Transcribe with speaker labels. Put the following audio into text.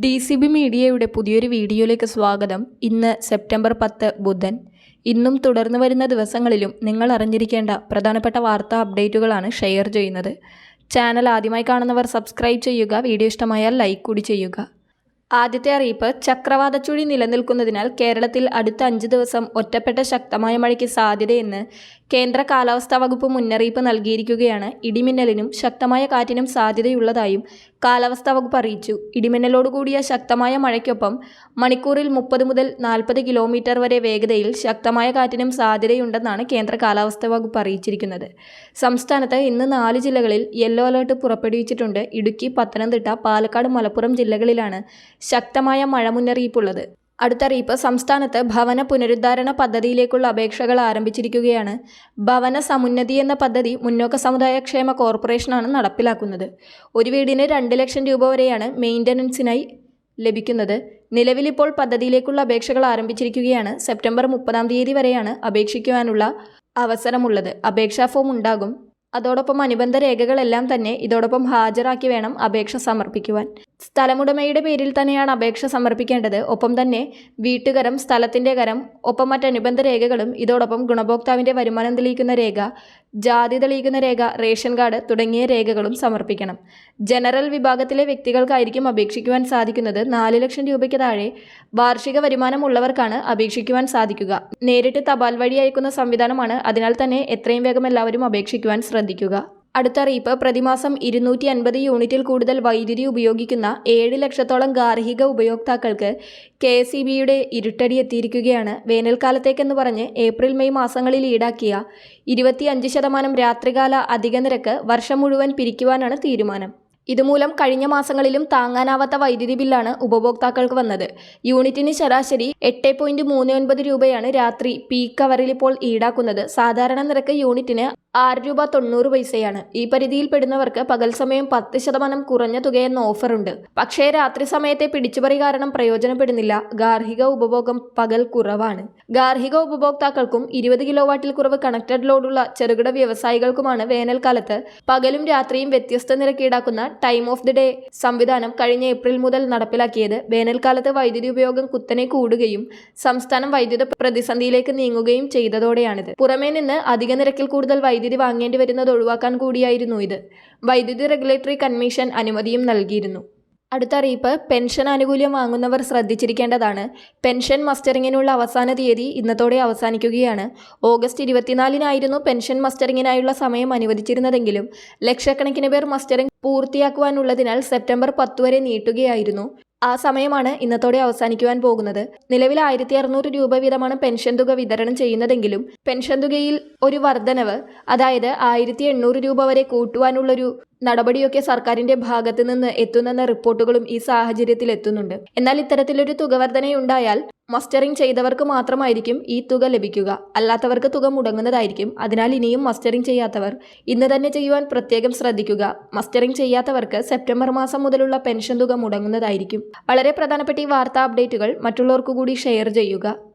Speaker 1: D C B മീഡിയയുടെ പുതിയൊരു വീഡിയോയിലേക്ക് സ്വാഗതം. ഇന്ന് സെപ്റ്റംബർ പത്ത് ബുധൻ. ഇന്നും തുടർന്നു വരുന്ന ദിവസങ്ങളിലും നിങ്ങൾ അറിഞ്ഞിരിക്കേണ്ട പ്രധാനപ്പെട്ട വാർത്താ അപ്ഡേറ്റുകളാണ് ഷെയർ ചെയ്യുന്നത്. ചാനൽ ആദ്യമായി കാണുന്നവർ സബ്സ്ക്രൈബ് ചെയ്യുക വീഡിയോ ഇഷ്ടമായാൽ ലൈക്ക് കൂടി ചെയ്യുക. ആദ്യത്തെ അറിയിപ്പ് ചക്രവാതച്ചുഴി നിലനിൽക്കുന്നതിനാൽ കേരളത്തിൽ അടുത്ത അഞ്ച് ദിവസം ഒറ്റപ്പെട്ട ശക്തമായ മഴയ്ക്ക് സാധ്യതയെന്ന് കേന്ദ്ര കാലാവസ്ഥാ വകുപ്പ് മുന്നറിയിപ്പ് നൽകിയിരിക്കുകയാണ്. ഇടിമിന്നലിനും ശക്തമായ കാറ്റിനും സാധ്യതയുള്ളതായും കാലാവസ്ഥാ വകുപ്പ് അറിയിച്ചു. ഇടിമിന്നലോടുകൂടിയ ശക്തമായ മഴയ്ക്കൊപ്പം മണിക്കൂറിൽ മുപ്പത് മുതൽ നാൽപ്പത് കിലോമീറ്റർ വരെ വേഗതയിൽ ശക്തമായ കാറ്റിനും സാധ്യതയുണ്ടെന്നാണ് കേന്ദ്ര കാലാവസ്ഥാ വകുപ്പ് അറിയിച്ചിരിക്കുന്നത്. സംസ്ഥാനത്ത് ഇന്ന് നാല് ജില്ലകളിൽ യെല്ലോ അലേർട്ട് പുറപ്പെടുവിച്ചിട്ടുണ്ട്. ഇടുക്കി പത്തനംതിട്ട പാലക്കാട് മലപ്പുറം ജില്ലകളിലാണ് ശക്തമായ മഴ മുന്നറിയിപ്പുള്ളത്. അടുത്തറിയിപ്പ് സംസ്ഥാനത്ത് ഭവന പുനരുദ്ധാരണ പദ്ധതിയിലേക്കുള്ള അപേക്ഷകൾ ആരംഭിച്ചിരിക്കുകയാണ്. ഭവന സമുന്നതി എന്ന പദ്ധതി മുന്നോക്ക സമുദായ ക്ഷേമ കോർപ്പറേഷനാണ് നടപ്പിലാക്കുന്നത്. ഒരു വീടിന് രണ്ട് ലക്ഷം രൂപ വരെയാണ് മെയിന്റനൻസിനായി ലഭിക്കുന്നത്. നിലവിലിപ്പോൾ പദ്ധതിയിലേക്കുള്ള അപേക്ഷകൾ ആരംഭിച്ചിരിക്കുകയാണ്. സെപ്റ്റംബർ മുപ്പതാം തീയതി വരെയാണ് അപേക്ഷിക്കുവാനുള്ള അവസരമുള്ളത്. അപേക്ഷാ ഫോം ഉണ്ടാകും. അതോടൊപ്പം അനുബന്ധ രേഖകളെല്ലാം തന്നെ ഇതോടൊപ്പം ഹാജരാക്കി വേണം അപേക്ഷ സമർപ്പിക്കുവാൻ. സ്ഥലമുടമയുടെ പേരിൽ തന്നെയാണ് അപേക്ഷ സമർപ്പിക്കേണ്ടത്. ഒപ്പം തന്നെ വീട്ടുകരം സ്ഥലത്തിന്റെ കരം ഒപ്പം മറ്റനുബന്ധ രേഖകളും ഇതോടൊപ്പം ഗുണഭോക്താവിന്റെ വരുമാനം തെളിയിക്കുന്ന രേഖ ജാതി തെളിയിക്കുന്ന രേഖ റേഷൻ കാർഡ് തുടങ്ങിയ രേഖകളും സമർപ്പിക്കണം. ജനറൽ വിഭാഗത്തിലെ വ്യക്തികൾക്കായിരിക്കും അപേക്ഷിക്കുവാൻ സാധിക്കുന്നത് നാല് ലക്ഷം രൂപയ്ക്ക് താഴെ വാർഷിക വരുമാനമുള്ളവർക്കാണ് അപേക്ഷിക്കുവാൻ സാധിക്കുക. നേരിട്ട് തപാൽ വഴി അയക്കുന്ന സംവിധാനമാണ്. അതിനാൽ തന്നെ എത്രയും വേഗം എല്ലാവരും അപേക്ഷിക്കുവാൻ ശ്രദ്ധിക്കുക. അടുത്ത അറിയിപ്പ് പ്രതിമാസം ഇരുന്നൂറ്റി അൻപത് യൂണിറ്റിൽ കൂടുതൽ വൈദ്യുതി ഉപയോഗിക്കുന്ന ഏഴ് ലക്ഷത്തോളം ഗാർഹിക ഉപയോക്താക്കൾക്ക് കെ എസ് ഇ ബിയുടെ ഇരുട്ടടി എത്തിയിരിക്കുകയാണ്. വേനൽക്കാലത്തേക്കെന്ന് പറഞ്ഞ് ഏപ്രിൽ മെയ് മാസങ്ങളിൽ ഈടാക്കിയ ഇരുപത്തിയഞ്ച് ശതമാനം രാത്രികാല അധിക നിരക്ക് വർഷം മുഴുവൻ പിരിക്കുവാനാണ് തീരുമാനം. ഇതുമൂലം കഴിഞ്ഞ മാസങ്ങളിലും താങ്ങാനാവാത്ത വൈദ്യുതി ബില്ലാണ് ഉപഭോക്താക്കൾക്ക് വന്നത്. യൂണിറ്റിന് ശരാശരി എട്ട് പോയിന്റ് മൂന്ന് ഒൻപത് രൂപയാണ് രാത്രി പീക്ക് അവറിൽ ഇപ്പോൾ ഈടാക്കുന്നത്. സാധാരണ നിരക്ക് യൂണിറ്റിന് ആറ് രൂപ തൊണ്ണൂറ് പൈസയാണ്. ഈ പരിധിയിൽ പെടുന്നവർക്ക് പകൽ സമയം പത്ത് ശതമാനം കുറഞ്ഞ തുകയെന്ന ഓഫറുണ്ട്. പക്ഷേ രാത്രി സമയത്തെ പിടിച്ചുപറി കാരണം പ്രയോജനപ്പെടുന്നില്ല. ഗാർഹിക ഉപഭോഗം പകൽ കുറവാണ്. ഗാർഹിക ഉപഭോക്താക്കൾക്കും ഇരുപത് കിലോ വാട്ടിൽ കുറവ് കണക്റ്റഡ് ലോഡുള്ള ചെറുകിട വ്യവസായികൾക്കുമാണ് വേനൽക്കാലത്ത് പകലും രാത്രിയും വ്യത്യസ്ത നിരക്ക് ഈടാക്കുന്ന ടൈം ഓഫ് ദി ഡേ സംവിധാനം കഴിഞ്ഞ ഏപ്രിൽ മുതൽ നടപ്പിലാക്കിയത് വേനൽക്കാലത്ത് വൈദ്യുതി ഉപയോഗം കുത്തനെ കൂടുകയും സംസ്ഥാനം വൈദ്യുത പ്രതിസന്ധിയിലേക്ക് നീങ്ങുകയും ചെയ്തതോടെയാണിത്. പുറമേ നിന്ന് അധിക നിരക്കിൽ കൂടുതൽ വൈദ്യുതി വാങ്ങേണ്ടി വരുന്നത് ഒഴിവാക്കാൻ കൂടിയായിരുന്നു ഇത്. വൈദ്യുതി റെഗുലേറ്ററി കമ്മീഷൻ അനുമതിയും നൽകിയിരുന്നു. അടുത്ത അറിയിപ്പ് പെൻഷൻ ആനുകൂല്യം വാങ്ങുന്നവർ ശ്രദ്ധിച്ചിരിക്കേണ്ടതാണ്. പെൻഷൻ മസ്റ്ററിങ്ങിനുള്ള അവസാന തീയതി ഇന്നത്തോടെ അവസാനിക്കുകയാണ്. ഓഗസ്റ്റ് ഇരുപത്തിനാലിനായിരുന്നു പെൻഷൻ മസ്റ്ററിങ്ങിനായുള്ള സമയം അനുവദിച്ചിരുന്നതെങ്കിലും ലക്ഷക്കണക്കിന് പേർ മസ്റ്ററിംഗ് പൂർത്തിയാക്കുവാനുള്ളതിനാൽ സെപ്റ്റംബർ പത്ത് വരെ നീട്ടുകയായിരുന്നു. ആ സമയമാണ് ഇന്നത്തോടെ അവസാനിക്കുവാൻ പോകുന്നത്. നിലവിൽ ആയിരത്തി അറുന്നൂറ് രൂപ വീതമാണ് പെൻഷൻ തുക വിതരണം ചെയ്യുന്നതെങ്കിലും പെൻഷൻ തുകയിൽ ഒരു വർധനവ് അതായത് ആയിരത്തി എണ്ണൂറ് രൂപ വരെ കൂട്ടുവാനുള്ളൊരു നടപടിയൊക്കെ സർക്കാരിന്റെ ഭാഗത്ത് നിന്ന് എത്തുന്നെന്ന റിപ്പോർട്ടുകളും ഈ സാഹചര്യത്തിൽ എത്തുന്നുണ്ട് എന്നാൽ ഇത്തരത്തിലൊരു തുക വർധനയുണ്ടായാൽ മസ്റ്ററിംഗ് ചെയ്തവർക്ക് മാത്രമായിരിക്കും ഈ തുക ലഭിക്കുക. അല്ലാത്തവർക്ക് തുക മുടങ്ങുന്നതായിരിക്കും. അതിനാൽ ഇനിയും മസ്റ്ററിംഗ് ചെയ്യാത്തവർ ഇന്ന് തന്നെ ചെയ്യുവാൻ പ്രത്യേകം ശ്രദ്ധിക്കുക. മസ്റ്ററിംഗ് ചെയ്യാത്തവർക്ക് സെപ്റ്റംബർ മാസം മുതലുള്ള പെൻഷൻ തുക മുടങ്ങുന്നതായിരിക്കും. വളരെ പ്രധാനപ്പെട്ട ഈ വാർത്താ അപ്ഡേറ്റുകൾ മറ്റുള്ളവർക്കു കൂടി ഷെയർ ചെയ്യുക.